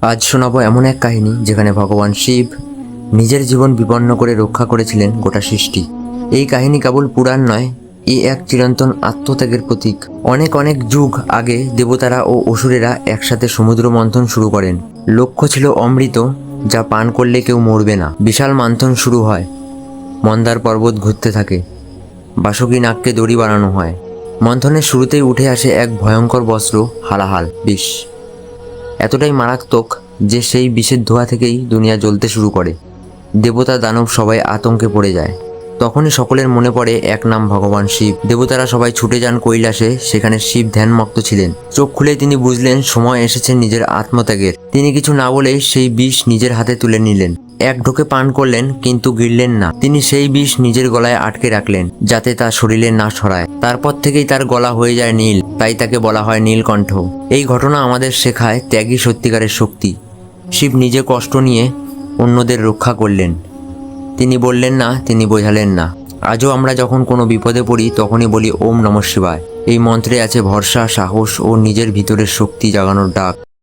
আজ শোনাবো এমন এক কাহিনী যেখানে ভগবান শিব নিজের জীবন বিপন্ন করে রক্ষা করেছিলেন গোটা সৃষ্টি। এই কাহিনী কেবল পুরাণ নয়, এ এক চিরন্তন আত্মত্যাগের প্রতীক। অনেক অনেক যুগ আগে দেবতারা ও অসুরেরা একসাথে সমুদ্র মন্থন শুরু করেন। লক্ষ্য ছিল অমৃত, যা পান করলে কেউ মরবে না। বিশাল মন্থন শুরু হয়। মন্দার পর্বত ঘুরতে থাকে। বাসুকী নাককে দড়ি বানানো হয়। মন্থনের শুরুতেই উঠে আসে এক ভয়ঙ্কর বস্ত্র, হালাহাল, বিষ। এতটাই মারাত্মক যে সেই বিষের ধোয়া থেকেই দুনিয়া জ্বলতে শুরু করে। দেবতা দানব সবাই আতঙ্কে পড়ে যায়। তখনই সকলের মনে পড়ে এক নাম ভগবান শিব। দেবতারা সবাই ছুটে যান কৈলাসে, সেখানে শিব ধ্যানমগ্ন ছিলেন। চোখ খুলে তিনি বুঝলেন, সময় এসেছে নিজের আত্মত্যাগের। তিনি কিছু না বলেই সেই বিষ নিজের হাতে তুলে নিলেন। এক ঢোকে পান করলেন, কিন্তু গিললেন না। তিনি সেই বিষ নিজের গলায় আটকে রাখলেন, যাতে তা শরীরে না সরায় তারপর থেকেই তার গলা হয়ে যায় নীল। তাই তাকে বলা হয় নীলকণ্ঠ। এই ঘটনা আমাদের শেখায় ত্যাগী সত্যিকারের শক্তি। শিব নিজে কষ্ট নিয়ে অন্যদের রক্ষা করলেন। তিনি বললেন, না, তিনি বোঝালেন না। আজও আমরা যখন কোনো বিপদে পড়ি, তখনই বলি, ওম নম শিবায়। এই মন্ত্রে আছে ভরসা, সাহস ও নিজের ভিতরের শক্তি জাগানোর ডাক।